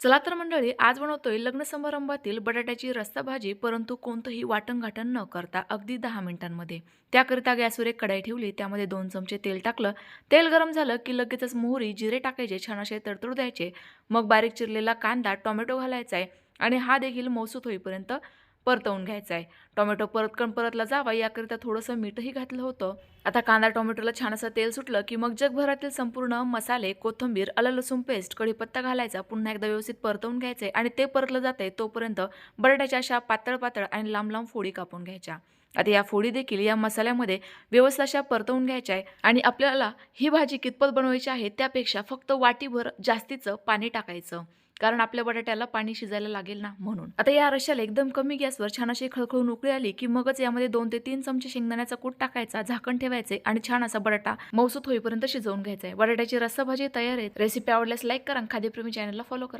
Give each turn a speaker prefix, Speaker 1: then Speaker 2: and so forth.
Speaker 1: चला तर मंडळी आज बनवतोय लग्न समारंभातील बटाट्याची रस्सा भाजी परंतु कोणतंही वाटणघाटण न करता अगदी दहा मिनिटांमध्ये. त्याकरिता गॅसवर एक कढाई ठेवली त्यामध्ये दोन चमचे तेल टाकलं. तेल गरम झालं की लगेचच मोहरी जिरे टाकायचे छान असे तडतड द्यायचे. मग बारीक चिरलेला कांदा टोमॅटो घालायचा आहे आणि हा देखील मौसूत होईपर्यंत परतवून घ्यायचा आहे. टोमॅटो परतकण परतला जावा याकरिता थोडंसं मीठही घातलं होतं. आता कांदा टोमॅटोला छान असं तेल सुटलं की मग जगभरातील संपूर्ण मसाले कोथिंबीर आलं लसूण पेस्ट कढीपत्ता घालायचा पुन्हा एकदा व्यवस्थित परतवून घ्यायचे आणि ते परतलं जाते तोपर्यंत बटाट्याच्या अशा पातळ पातळ आणि लांब लांब फोडी कापून घ्यायच्या. आता या फोडी देखील या मसाल्यामध्ये व्यवस्थित अशा परतवून घ्यायच्या आहे आणि आपल्याला ही भाजी कितपत बनवायची आहे त्यापेक्षा फक्त वाटीभर जास्तीचं पाणी टाकायचं. कारण आपल्या बटाट्याला पाणी शिजायला लागेल ना म्हणून. आता या रश्याला एकदम कमी गॅसवर छान अशी खळखळून उकळी आली की मगच यामध्ये दोन ते तीन चमचे शेंगदाण्याचा कूट टाकायचा झाकण ठेवायचे आणि छान असा बटाटा मौसूत होईपर्यंत शिजवून घ्यायचा आहे. बटाट्याची रस्सा भाजी तयार आहे रेसिपी आवडल्यास लाईक करा खाद्यप्रेमी चॅनलला फॉलो करा.